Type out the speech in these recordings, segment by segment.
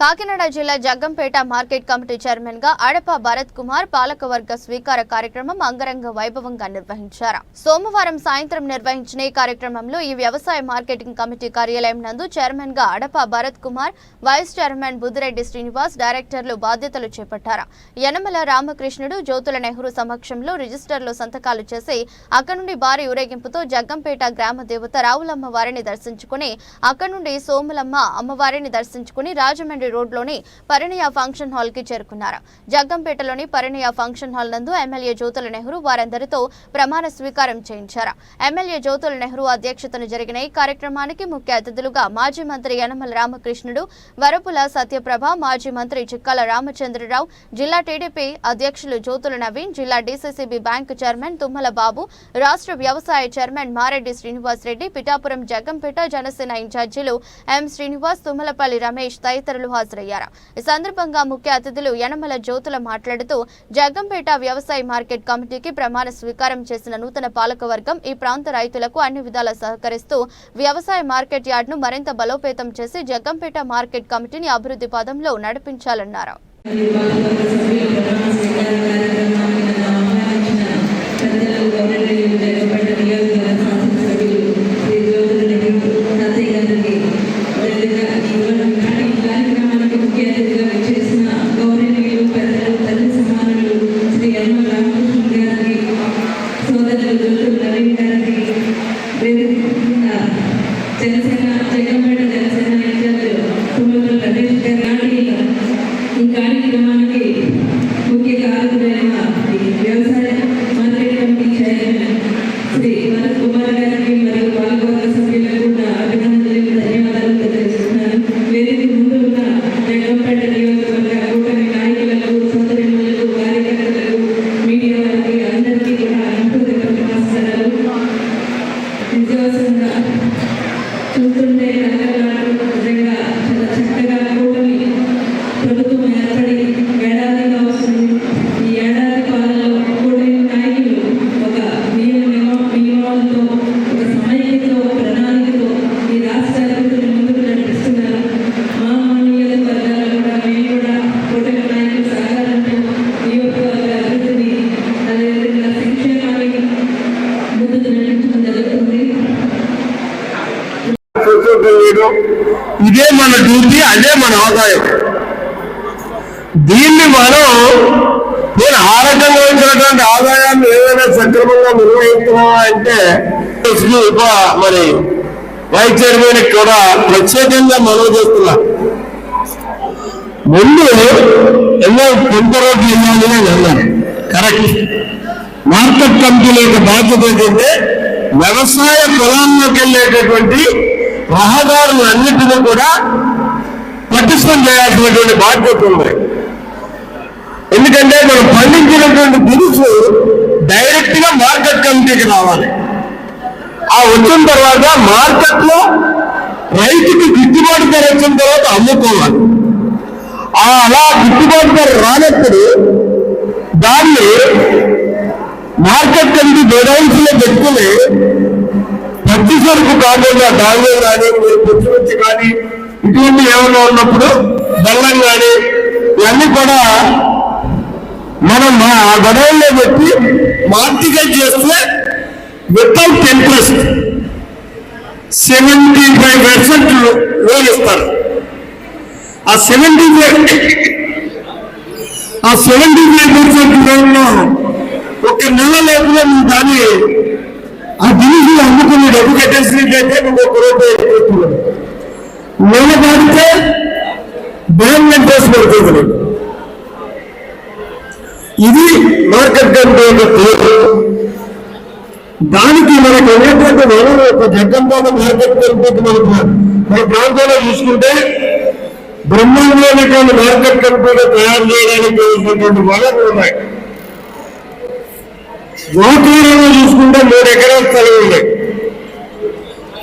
కాకినాడ జిల్లా Jaggampeta market committee చైర్మన్గా అడప భరత్ కుమార్ పాలకవర్గ స్వీకార కార్యక్రమం అంగరంగ వైభవంగా నిర్వహించారు. సోమవారం సాయంత్రం నిర్వహించిన ఈ కార్యక్రమంలో ఈ వ్యవసాయ మార్కెటింగ్ కమిటీ కార్యాలయం నందు చైర్మన్గా అడప భరత్ కుమార్ వైస్ చైర్మన్ బుద్దిరెడ్డి శ్రీనివాస్ డైరెక్టర్లు బాధ్యతలు చేపట్టారు. యనమల రామకృష్ణుడు జ్యోతుల నెహ్రూ సమక్షంలో రిజిస్టర్లో సంతకాలు చేసి అక్కడి నుండి భారీ ఊరేగింపుతో జగ్గంపేట గ్రామ దేవత రావులమ్మ వారిని దర్శించుకుని అక్కడి నుండి సోములమ్మ అమ్మవారిని దర్శించుకుని రాజమండ్రి రోడ్లోని పరిణయ ఫంక్షన్ హాల్కి చేరుకున్నారు. జగ్గంపేటలోని పరిణయ ఫంక్షన్ హాల్ నందు ఎమ్మెల్యే జ్యోతుల నెహ్రూ వారందరితో ప్రమాణ స్వీకారం చేయించారు. ఎమ్మెల్యే జ్యోతుల నెహ్రూ అధ్యక్షతన జరిగిన ఈ కార్యక్రమానికి ముఖ్య అతిథులుగా మాజీ మంత్రి యనమల రామకృష్ణుడు వరపుల సత్యప్రభ మాజీ మంత్రి చిక్కాల రామచంద్రరావు జిల్లా టీడీపీ అధ్యక్షులు జ్యోతుల నవీన్ జిల్లా DCCB bank chairman Thummala Babu రాష్ట్ర వ్యవసాయ చైర్మన్ మారెడ్డి శ్రీనివాస్ రెడ్డి పిఠాపురం జగ్గంపేట జనసేన ఇన్ఛార్జీలు ఎం శ్రీనివాస్ తుమ్మలపల్లి రమేష్ తదితరులు హాజరయ్యారు. ఈ సందర్భంగా ముఖ్య అతిథులు యనమల జ్యోతుల మాట్లాడుతూ జగ్గంపేట వ్యవసాయ మార్కెట్ కమిటీకి ప్రమాణ స్వీకారం చేసిన నూతన పాలకవర్గం ఈ ప్రాంత రైతులకు అన్ని విధాలా సహకరిస్తూ వ్యవసాయ మార్కెట్ యార్డ్ను మరింత బలోపేతం చేసి జగ్గంపేట మార్కెట్ కమిటీని అభివృద్ధి పదంలో నడిపించాలన్నారు. నిజవసంగా చూస్తుంటే కళ్ళలాడు నిజంగా ఇదే మన డ్యూటీ అదే మన ఆదాయం. దీన్ని మనం నేను ఆ రకంగా వచ్చినటువంటి ఆదాయాన్ని ఏదైనా సక్రమంగా నిర్వహిస్తున్నావా అంటే ఉప మరి వైస్ చైర్మన్ కూడా ప్రత్యేకంగా మనవి చేస్తున్నా. ముందు ఎన్నో కొంత రోడ్లు ఇవ్వాలి అని కరెక్ట్. మార్కెట్ కమిటీల యొక్క బాధ్యత ఏంటంటే వ్యవసాయ పొలాల్లోకి వెళ్ళేటటువంటి రహదారులన్నింటినీ కూడా పటిష్టం చేయాల్సినటువంటి బాధ్యత ఉంది. ఎందుకంటే మనం పండించినటువంటి దినుసు డైరెక్ట్గా మార్కెట్ కమిటీకి రావాలి. ఆ వచ్చిన తర్వాత మార్కెట్లో రైతుకి గిట్టుబాటు ధర వచ్చిన తర్వాత అమ్ముకోవాలి. ఆ అలా గిట్టుబాటు ధర రానప్పుడు దాన్ని మార్కెట్ కమిటీ గోడౌన్స్లో పెట్టుకుని పచ్చి సరుకు కాకుండా ధాన్యం కానీ పచ్చిమిర్చి కానీ ఇటువంటి ఏమైనా ఉన్నప్పుడు బెల్లం కానీ ఇవన్నీ కూడా మనం మా ఆ గొడవల్లో పెట్టి మార్టికల్ చేస్తే without interest seventy five percent loan ఇస్తారు. ఆ సెవెంటీ ఫైవ్ ఆ సెవెంటీ ఫైవ్ పర్సెంట్ లోన్ ఒక నెల లోపల దాన్ని ఆ దినుసులు అమ్ముకుని డబ్బు కట్టేసినట్టయితే నువ్వు ఒక రూపాయి నెల దాటితే బ్యాంక్ ఇంట్రెస్ట్ పడుతుంది. ఇది మార్కెట్ యొక్క తీరు దానికి మనకు ఉన్నటువంటి వనరు ఒక జగ్గంపాల మార్కెట్ కమిటీకి మనకు మన ప్రాంతంలో చూసుకుంటే బ్రహ్మాండమైనటువంటి మార్కెట్ కమిటీగా తయారు చేయడానికి వనరులు ఉన్నాయి. గోకూరులో చూసుకుంటే మూడు ఎకరాల స్థలం ఉంది.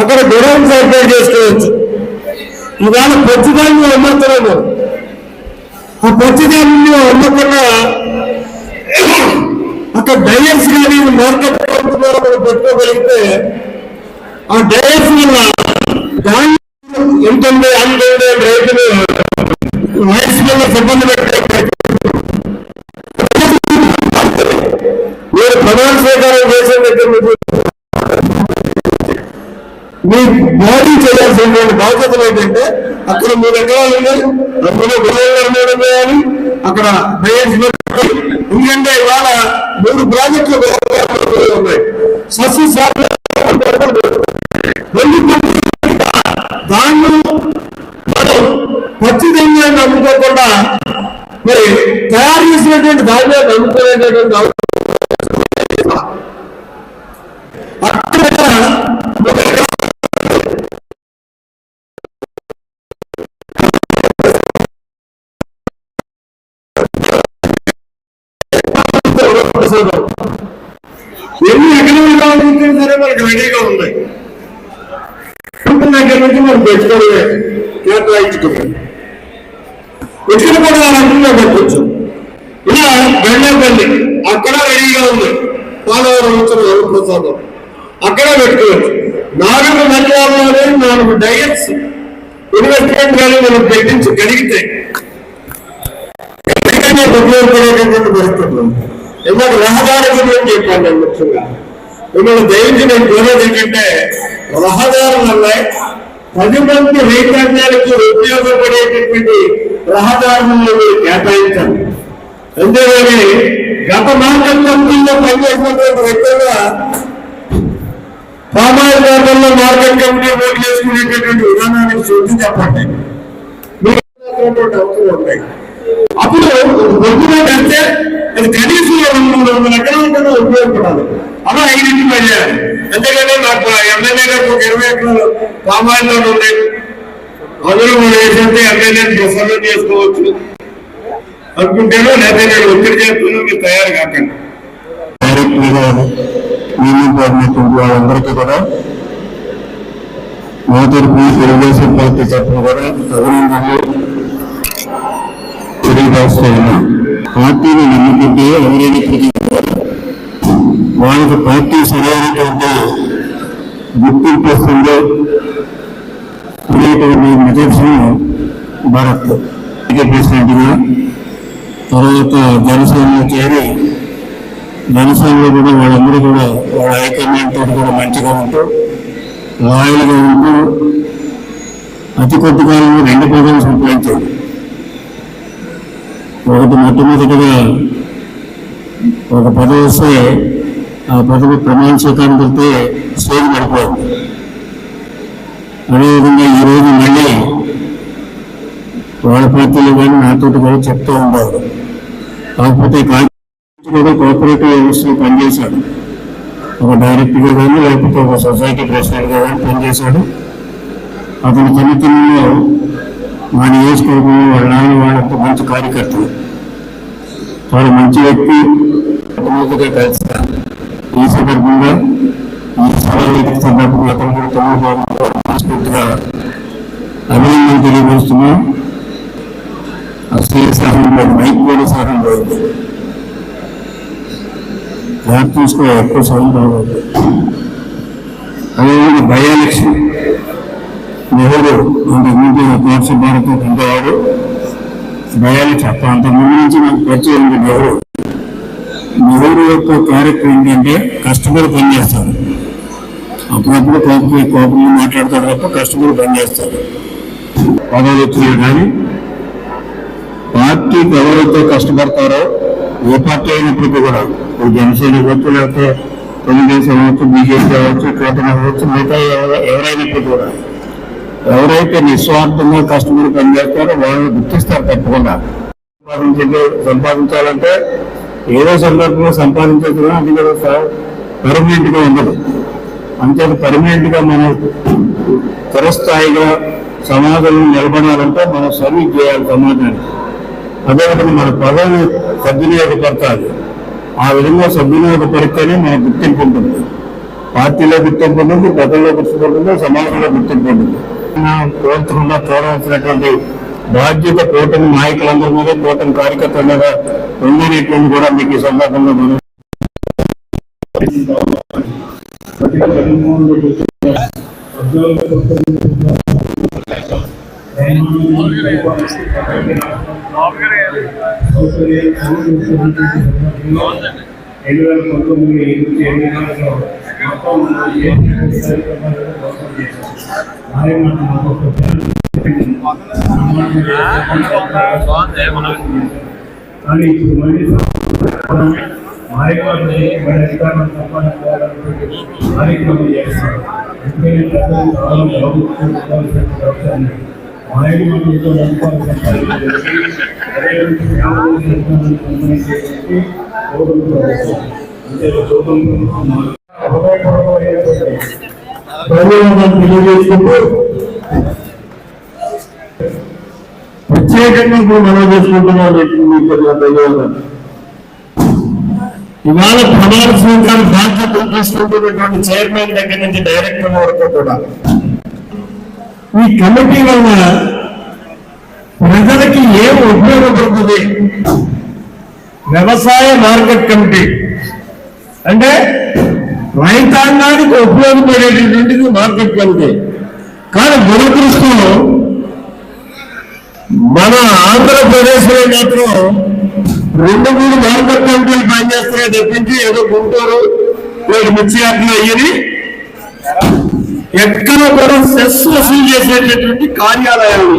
అక్కడ గొడవలు ఏర్పాటు చేసుకోవచ్చు. ఇవాళ పచ్చిదాన్ని అమ్మతున్నాము ఆ పచ్చిదాన్ని అమ్మకుండా అక్కడ డయర్స్ కానీ మార్కెట్ పెట్టుకోగలిగితే ఆ డయర్స్ వల్ల ధాన్యం ఎంతంటే అంతంటే రైతులు వయసు వల్ల సిబ్బంది బాడీ చేయాల్సినటువంటి బాధ్యతలు ఏంటంటే అక్కడ మూడు ఎకరాలు ఉన్నాయి. అందులో గొడవలు నిర్మాణం చేయాలి అక్కడ ఎందుకంటే ఇవాళ మూడు ప్రాజెక్టులు ఉన్నాయి. సస్యశాల దాన్ని మనం ఖచ్చితంగా నమ్ముకోకుండా మరి తయారు చేసినటువంటి దాన్ని నమ్ముకునేటటువంటి ఎన్ని ఎకరాలు కావాలంటే సరే మనకి రెడీగా ఉన్నాయి. ఉంటుంది దగ్గర నుంచి మనం పెట్టుకోవడమే కేటాయించుకోవాలి ఇక్కడ కూడా అనుకున్నా పెట్టచ్చు ఇలా బెండపల్లి అక్కడ రెడీగా ఉంది. పోలవరం వచ్చిన వరప్రసాదం అక్కడ పెట్టుకోవచ్చు. నాలుగు మండలాల్లోనే నాలుగు డయట్స్ ఇన్వెస్ట్మెంట్ కానీ మనం పెట్టించగలిగితే ఖచ్చితంగా ఉపయోగపడేటటువంటి పరిస్థితులు. ఇందాక రహదారి గురించి చెప్పాను నేను ముఖ్యంగా మిమ్మల్ని దయించి నేను కోరేది ఏంటంటే రహదారులు ఉన్నాయి పది మంది రైతాంగానికి ఉపయోగపడేటటువంటి రహదారులను మీరు కేటాయించండి అంతేగాని గత మార్గం కంపెనీలో పనిచేసినటువంటి వ్యక్తులుగా పామాయిల్ తోటల్లో మార్కెట్ కంపెనీ ఓటు చేసుకునేటటువంటి విధానానికి శుద్ధి చెప్పండి మీకు అవసరం ఉంటాయి అప్పుడు ఒప్పుకోట్ అంటే అది కనీసం రెండు మూడు వందల ఎకరాల కన్నా ఉపయోగపడాలి. అలా ఐడెంటిఫై చేయాలి అంతేగాని నాకు ఎమ్మెల్యే గారికి ఒక ఇరవై ఎకరాలు పామాయిల్లో ఉన్నాయి అందులో మనం ఏంటంటే ఎమ్మెల్యేని ప్రసన్నం చేసుకోవచ్చు. అనుకుంటేనో లేదా నేను ఒత్తిడి చేస్తున్నా మీరు తయారు కాకండి. డైరెక్టర్గా నియమింపబడినటువంటి వాళ్ళందరికీ కూడా. మా తరపు తెలుగుదేశం పార్టీ తరఫున కూడా అభినందనలు తెలియపరుస్తూ ఉన్నాం. పార్టీని నమ్ముకుంటే ఎవరైనా కూడా వాళ్ళకి పార్టీ సరైనటువంటి గుర్తింపు వస్తుందో అనేటువంటి నిదర్శనం భారత్ ప్రెసిడెంట్గా తర్వాత జనసేనలో చేరి జనసేనలో కూడా వాళ్ళందరూ కూడా వాళ్ళ హైకమాండ్ తోటి కూడా మంచిగా ఉంటూ లాయల్గా ఉంటూ అతి కొద్ది కాలంలో రెండు పదవులు సంపాదించాడు ఒకటి మొట్టమొదటిగా ఒక పదవి వస్తే ఆ పదవి ప్రమాణ స్వీకారం పెడితే స్టేజ్ పడిపోయింది. అదేవిధంగా ఈరోజు మళ్ళీ వాళ్ళ పార్టీలు కానీ నాతో కూడా చెప్తూ ఉండేవారు. కాకపోతే కూడా కోఆపరేటివ్ వ్యవస్థలో పనిచేశాడు. ఒక డైరెక్టర్గా కానీ లేకపోతే ఒక సొసైటీ ప్రెసిడెంట్గా కానీ పనిచేశాడు. అతని చిన్నతనంలో మా నియోజకవర్గంలో వాళ్ళ నాన్న వాళ్ళంతా మంచి కార్యకర్తలు. చాలా మంచి వ్యక్తి. మొట్టమొదటిగా కలిసిన ఈ సందర్భంగా ఈ సభ సందర్భంగా అతను కూడా మనస్ఫూర్తిగా అభినందనలు తెలియపరుస్తున్నాం అసలు సహనంలో మైక్ కూడా సహనంలో ఉంది దాన్ని చూసుకో ఎక్కువ సహనం రావాలి అదేవిధంగా బయాలక్ష్మి నెహ్రూ అంతకుముందు కోర్సు భారత్ ఉండేవాడు బయాలక్ష్మి చెప్ప అంతకుముందు నుంచి నాకు పరిచయం ఉంది నెహ్రూ. నెహ్రూ యొక్క క్యారెక్టర్ ఏంటంటే కష్టపడి పనిచేస్తాడు అప్పుడప్పుడు కోపం కోపంలో మాట్లాడతాడు తప్ప కష్టపడి పనిచేస్తాడు పదవులు వచ్చినాయి కానీ పార్టీకి ఎవరైతే కష్టపడతారో ఏ పార్టీ అయినప్పటికీ కూడా ఇప్పుడు జనసేన అవ్వచ్చు లేకపోతే తెలుగుదేశం అవ్వచ్చు బీజేపీ అవ్వచ్చు కూటమి అవ్వచ్చు మిగతా ఎవరైనప్పటికీ కూడా ఎవరైతే నిస్వార్థంగా కష్టపడి పనిచేస్తారో వాళ్ళని గుర్తిస్తారు తప్పకుండా. సంపాదించే సంపాదించాలంటే ఏదో సందర్భంలో సంపాదించడం అది కూడా పర్మనెంట్గా ఉండదు. అంతే పర్మనెంట్గా మనం చిరస్థాయిగా సమాజంలో నిలబడాలంటే మనం సర్వీస్ చేయాలి సమాజానికి. అదేవిధంగా మన పదవి సద్వినియోగపరచాలి ఆ విధంగా సద్వినియోగపడితేనే మన గుర్తింపు ఉంటుంది. పార్టీలో గుర్తింపు ఉంటుంది ప్రజల్లో గుర్తింపు ఉంటుంది సమాజంలో గుర్తింపు ఉంటుంది. కోరుతున్నా చూడవలసినటువంటి బాధ్యత కూటమి నాయకులందరి మీద కూటమి కార్యకర్తల మీద ఉందనేటువంటి కూడా మీకు ఈ సందర్భంగా మనం రెండు వేల పంతొమ్మిది ఎనిమిది నెలల్లో కానీ ఇప్పుడు మళ్ళీ మాయకులు మన అధికారం కార్యక్రమం చేస్తారు ఎందుకంటే ప్రజలు చాలా బాగుంటుంది అదే అంటే తెలియజేసుకుంటూ ప్రత్యేకంగా ఇప్పుడు మనం చేసుకుంటున్నాం ధన్యవాదాలు ఇవాళ ప్రమాణ స్వీకారం బాధ్యతలు తీసుకుంటున్నటువంటి చైర్మన్ దగ్గర నుంచి డైరెక్టర్ వరకు కూడా. ఈ కమిటీ వల్ల ప్రజలకి ఏం ఉపయోగపడుతుంది? వ్యవసాయ మార్కెట్ కమిటీ. అంటే రైతాంగానికి ఉపయోగపడేటటువంటిది మార్కెట్ కమిటీ. కానీ దురదృష్టం మన ఆంధ్రప్రదేశ్లో మాత్రం రెండు మూడు మార్కెట్ కమిటీలు పనిచేస్తున్నాయి తప్పించి ఏదో గుంటూరు లేదు మిర్చి ఆటలు అయ్యని ఎక్కడ కూడా సెస్ వసూలు చేసేటటువంటి కార్యాలయాలు.